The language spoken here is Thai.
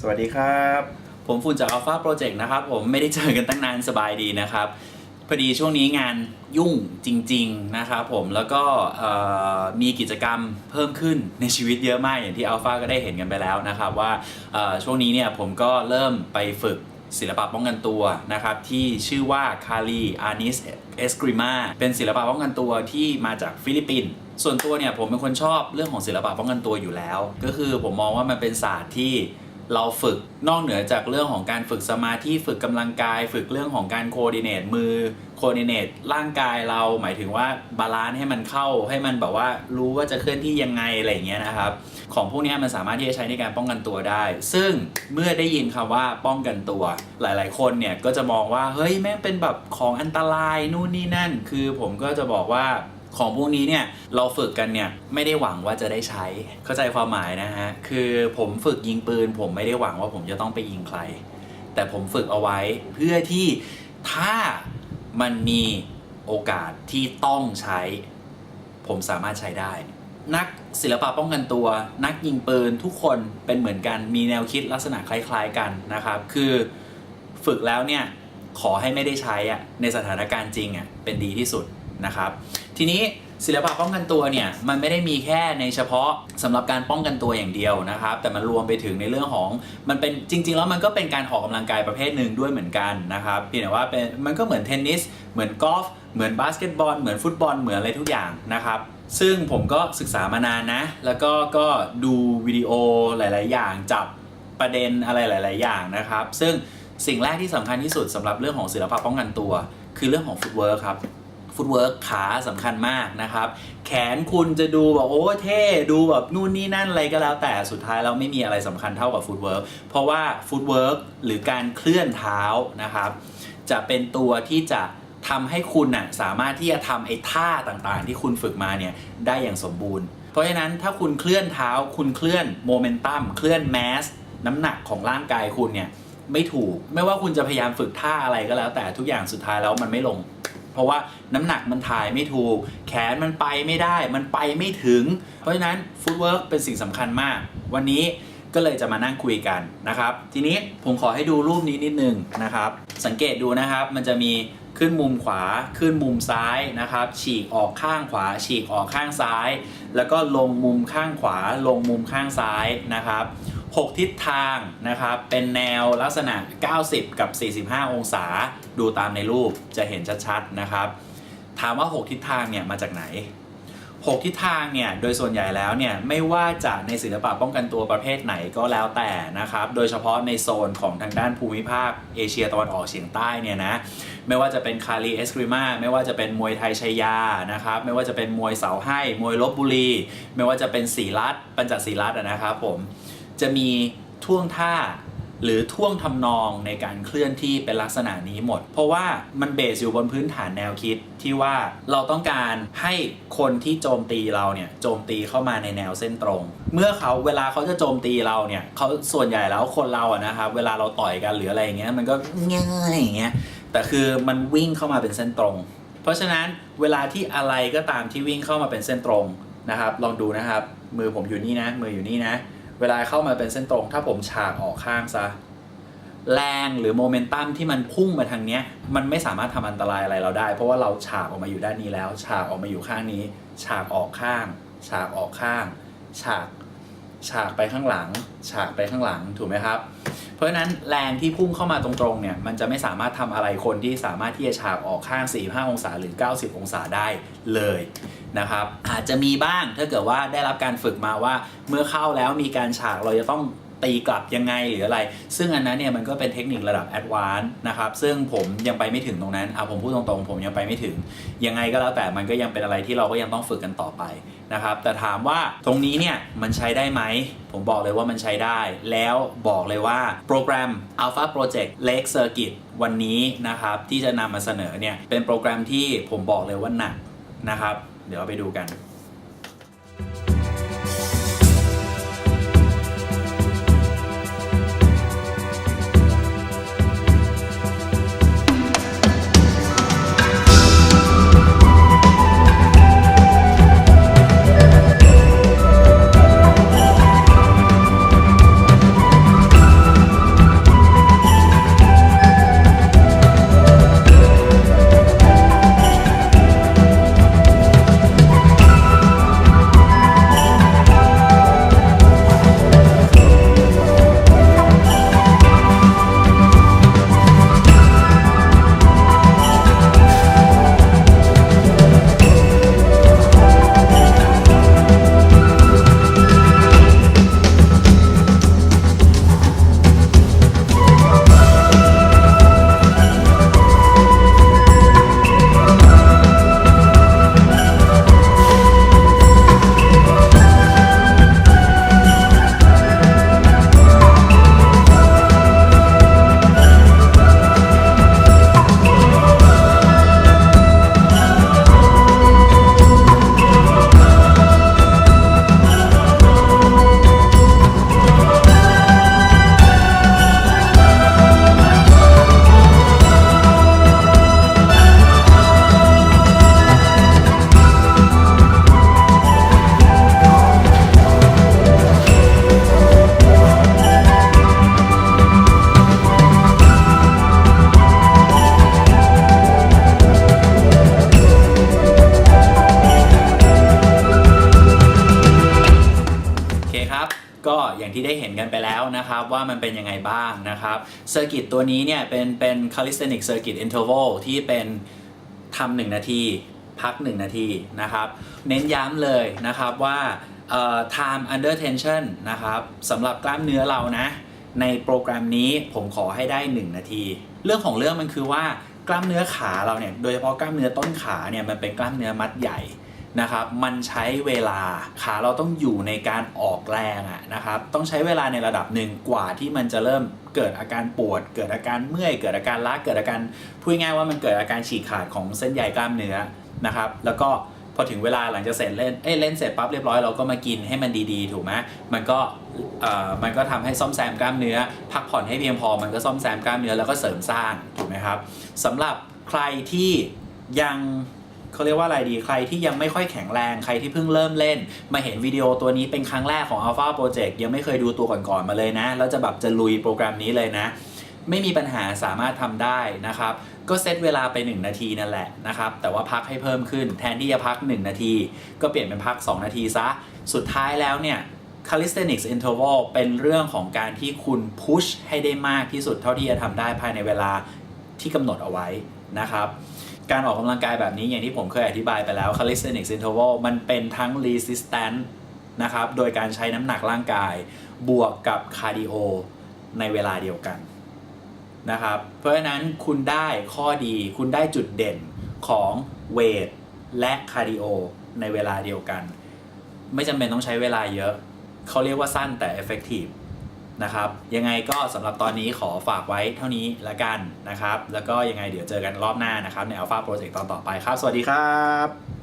สวัสดีครับ ผมฝุ่นจาก Alpha Project นะครับ ผมไม่ได้เจอกันตั้งนานสบายดีนะครับ พอดีช่วงนี้งานยุ่งจริง ๆ นะครับผมแล้วก็มีกิจกรรมเพิ่มขึ้นในชีวิตเยอะมากอย่างที่ Alpha ก็ได้เห็นกันไปแล้วนะครับ ว่าช่วงนี้เนี่ยผมก็เริ่มไปฝึกศิลปะป้องกันตัวนะครับ ที่ชื่อว่า Kali Anis Eskrima เป็นศิลปะป้องกันตัวที่มาจากฟิลิปปินส์ส่วนตัวเนี่ยผมเป็นคนชอบเรื่องของศิลปะป้องกันตัวอยู่แล้ว ก็คือผมมองว่ามันเป็นศาสตร์ที่ เราฝึกนอกเหนือจากเรื่องของการฝึกสมาธิฝึกกำลังกาย ฝึกเรื่องของการโคดิเนตมือโคดิเนตร่างกายเราหมายถึงว่าบาลานซ์ให้มันเข้าให้มันแบบว่ารู้ว่าจะเคลื่อนที่ยังไงอะไรเงี้ยนะครับ ของพวกนี้มันสามารถที่จะใช้ในการป้องกันตัวได้ ซึ่งเมื่อได้ยินคำว่าป้องกันตัว หลาย ๆ คนเนี่ยก็จะมองว่าเฮ้ยแม่งเป็นแบบของอันตรายนู่นนี่นั่น คือผมก็จะบอกว่า ของพวกนี้เนี่ยเราฝึกกันเนี่ยไม่ได้หวังว่าจะได้ใช้ เข้าใจความหมายนะฮะ คือผมฝึกยิงปืน ผมไม่ได้หวังว่าผมจะต้องไปยิงใคร แต่ผมฝึกเอาไว้เพื่อที่ถ้ามันมีโอกาสที่ต้องใช้ ผมสามารถใช้ได้ นักศิลปะป้องกันตัว นักยิงปืนทุกคนเป็นเหมือนกันมีแนวคิดลักษณะคล้าย ๆกันนะครับ คือฝึกแล้วเนี่ยขอให้ไม่ได้ใช้อะในสถานการณ์จริงอะเป็นดีที่สุด นะครับ ทีนี้ศิลปะป้องกันตัวเนี่ยมันไม่ได้มีแค่ในเฉพาะสำหรับการป้องกันตัวอย่างเดียวนะครับ แต่มันรวมไปถึงในเรื่องของมันเป็นจริง ๆ แล้วมันก็เป็นการออกกำลังกายประเภทหนึ่งด้วยเหมือนกันนะครับเพียงแต่ว่าเป็นมันก็เหมือนเทนนิสเหมือนกอล์ฟเหมือนบาสเกตบอลเหมือนฟุตบอลเหมือนอะไรทุกอย่างนะครับซึ่งผมก็ศึกษามานานนะ แล้วก็ก็ดูวิดีโอหลาย ๆ อย่างจับประเด็นอะไรหลาย ๆ อย่างนะครับ ซึ่งสิ่งแรกที่สำคัญที่สุดสำหรับเรื่องของศิลปะป้องกันตัว คือเรื่องของฟุตเวิร์คครับ ฟุตเวิร์กขาสำคัญมากนะครับ แขนคุณจะดูแบบโอ้เท่ดูแบบนู่นนี่นั่นอะไรก็แล้ว แต่สุดท้ายแล้วไม่มีอะไรสำคัญเท่ากับฟุตเวิร์กเพราะว่าฟุตเวิร์กหรือการเคลื่อนเท้านะครับ จะเป็นตัวที่จะทำให้คุณน่ะสามารถที่จะทำไอ้ท่าต่างๆ ที่คุณฝึกมาเนี่ยได้อย่างสมบูรณ์ เพราะฉะนั้นถ้าคุณเคลื่อนเท้า คุณเคลื่อนโมเมนตัมเคลื่อนแมสน้ำหนักของร่างกายคุณเนี่ยไม่ถูก ไม่ว่าคุณจะพยายามฝึกท่าอะไรก็แล้ว แต่ทุกอย่างสุดท้ายแล้วมันไม่ลง เพราะว่าน้ำหนักมันถ่ายไม่ถูก แขนมันไปไม่ได้ มันไปไม่ถึง เพราะฉะนั้นฟุตเวิร์กเป็นสิ่งสำคัญมาก วันนี้ก็เลยจะมานั่งคุยกันนะครับ ทีนี้ผมขอให้ดูรูปนี้นิดนึงนะครับ สังเกตดูนะครับ มันจะมีขึ้นมุมขวาขึ้นมุมซ้ายนะครับ ฉีกออกข้างขวา ฉีกออกข้างซ้าย แล้วก็ลงมุมข้างขวา ลงมุมข้างซ้ายนะครับ 6 ทิศทางนะครับ เป็นแนวลักษณะ 90 กับ 45 องศา ดูตามในรูปจะเห็นชัดๆนะครับ ถามว่า 6 ทิศทางเนี่ยมาจากไหน 6 ทิศทางเนี่ยโดยส่วนใหญ่แล้วเนี่ยไม่ว่าจะในศิลปะป้องกันตัวประเภทไหนก็แล้วแต่นะครับ โดยเฉพาะในโซนของทางด้านภูมิภาคเอเชียตะวันออกเฉียงใต้เนี่ยนะ ไม่ว่าจะเป็นคาลีเอสกริมาไม่ว่าจะเป็นมวยไทยชัยยานะครับ ไม่ว่าจะเป็นมวยเสาให้ มวยลบบุรี ไม่ว่าจะเป็นสีรัตปัญจศีรัตนะครับผม จะมีท่วงท่าหรือท่วงทำนองในการเคลื่อนที่เป็นลักษณะนี้หมด เพราะว่ามันเบสอยู่บนพื้นฐานแนวคิดที่ว่าเราต้องการให้คนที่โจมตีเราเนี่ยโจมตีเข้ามาในแนวเส้นตรง เมื่อเขาเวลาเขาจะโจมตีเราเนี่ยเขาส่วนใหญ่แล้วคนเราอะนะครับเวลาเราต่อยกันหรืออะไรอย่างเงี้ยมันก็ง่ายอย่างเงี้ยแต่คือมันวิ่งเข้ามาเป็นเส้นตรง เพราะฉะนั้นเวลาที่อะไรก็ตามที่วิ่งเข้ามาเป็นเส้นตรงนะครับลองดูนะครับ มือผมอยู่นี่นะมืออยู่นี่นะ เวลาเข้ามาเป็นเส้นตรง ถ้าผมฉากออกข้างซะ แรงหรือโมเมนตัมที่มันพุ่งมาทางเนี้ย มันไม่สามารถทำอันตรายอะไรเราได้ เพราะว่าเราฉากออกมาอยู่ด้านนี้แล้ว ฉากออกมาอยู่ข้างนี้ ฉากออกข้าง ฉากออกข้าง ฉาก ฉากไปข้างหลัง ฉากไปข้างหลังถูกไหมครับ เพราะฉะนั้นแรงที่พุ่งเข้ามาตรงๆเนี่ยมันจะไม่สามารถทำอะไรคนที่สามารถที่จะฉากออกข้าง 45 องศาหรือ 90 องศาได้เลยนะครับอาจจะมีบ้างถ้าเกิดว่าได้รับการฝึกมาว่าเมื่อเข้าแล้วมีการฉากเราจะต้อง ตีกลับยังไงหรืออะไร ซึ่งอันนั้นเนี่ยมันก็เป็นเทคนิคระดับแอดวานซ์นะครับ ซึ่งผมยังไปไม่ถึงตรงนั้นเอาผมพูดตรงๆ ผมยังไปไม่ถึง ยังไงก็แล้วแต่มันก็ยังเป็นอะไรที่เราก็ยังต้องฝึกกันต่อไปนะครับ แต่ถามว่าตรงนี้เนี่ยมันใช้ได้ไหม ผมบอกเลยว่ามันใช้ได้ แล้วบอกเลยว่าโปรแกรม Alpha Project Lake Circuit วันนี้นะครับที่จะนำมาเสนอเนี่ยเป็นโปรแกรมที่ผมบอกเลยว่าหนักนะครับ เดี๋ยวไปดูกัน ที่ได้เห็นกันไปแล้วนะครับ ว่ามันเป็นยังไงบ้างนะครับเซอร์กิตตัวนี้เนี่ยเป็นเป็น calisthenic circuit interval ที่เป็นทำหนึ่งนาที พัก 1 นาทีนะครับ เน้นย้ำเลยนะครับว่าเอ่อ time under tension นะครับสำหรับกล้ามเนื้อเรานะ ในโปรแกรมนี้ผมขอให้ได้ 1 นาที เรื่องของเรื่องมันคือว่ากล้ามเนื้อขาเราเนี่ย โดยเฉพาะกล้ามเนื้อต้นขาเนี่ย มันเป็นกล้ามเนื้อมัดใหญ่ นะครับ มันใช้เวลาขาเราต้องอยู่ในการออกแรงอะนะครับ ต้องใช้เวลาในระดับหนึ่งกว่าที่มันจะเริ่มเกิดอาการปวด เกิดอาการเมื่อย เกิดอาการล้า เกิดอาการพูดง่ายว่ามันเกิดอาการฉีกขาดของเส้นใยกล้ามเนื้อนะครับ แล้วก็พอถึงเวลาหลังจากเสร็จเล่น เอ้ยเล่นเสร็จปั๊บเรียบร้อยเราก็มากินให้มันดีๆ ถูกไหมมันก็ เอ่อ มันก็ทำให้ซ่อมแซมกล้ามเนื้อ พักผ่อนให้เพียงพอ มันก็ซ่อมแซมกล้ามเนื้อแล้วก็เสริมสร้าง ถูกไหมครับสำหรับใครที่ยัง เขาเรียกว่าอะไรดีใครที่ยังไม่ค่อยแข็งแรงใครที่เพิ่งเริ่มเล่น มาเห็นวิดีโอตัวนี้เป็นครั้งแรกของ Alpha Project ยังไม่เคยดูตัวก่อนๆมาเลยนะ แล้วจะแบบจะลุยโปรแกรมนี้เลยนะ ไม่มีปัญหาสามารถทำได้นะครับ ก็เซตเวลาไป 1 นาทีนั่นแหละนะครับ แต่ว่าพักให้เพิ่มขึ้นแทนที่จะพัก 1 นาที ก็เปลี่ยนเป็นพัก 2 นาทีซะ สุดท้ายแล้วเนี่ย calisthenics interval เป็นเรื่องของการที่คุณพุชให้ได้มากที่สุดเท่าที่จะทำได้ภายในเวลาที่กำหนดเอาไว้นะครับ การออกกำลังกายแบบนี้อย่างที่ผมเคยอธิบายไปแล้ว calisthenics interval มันเป็นทั้ง resistance นะครับ โดยการใช้น้ำหนักร่างกาย บวกกับคาร์ดิโอในเวลาเดียวกันนะครับ เพราะฉะนั้นคุณได้ข้อดี คุณได้จุดเด่นของเวทและคาร์ดิโอในเวลาเดียวกัน ไม่จำเป็นต้องใช้เวลาเยอะ เขาเรียกว่าสั้นแต่ effective นะครับ ยังไงก็สำหรับตอนนี้ขอฝากไว้เท่านี้ละกันนะครับ แล้วก็ยังไงเดี๋ยวเจอกันรอบหน้านะครับใน Alpha Project ตอนต่อไปครับ สวัสดีครับ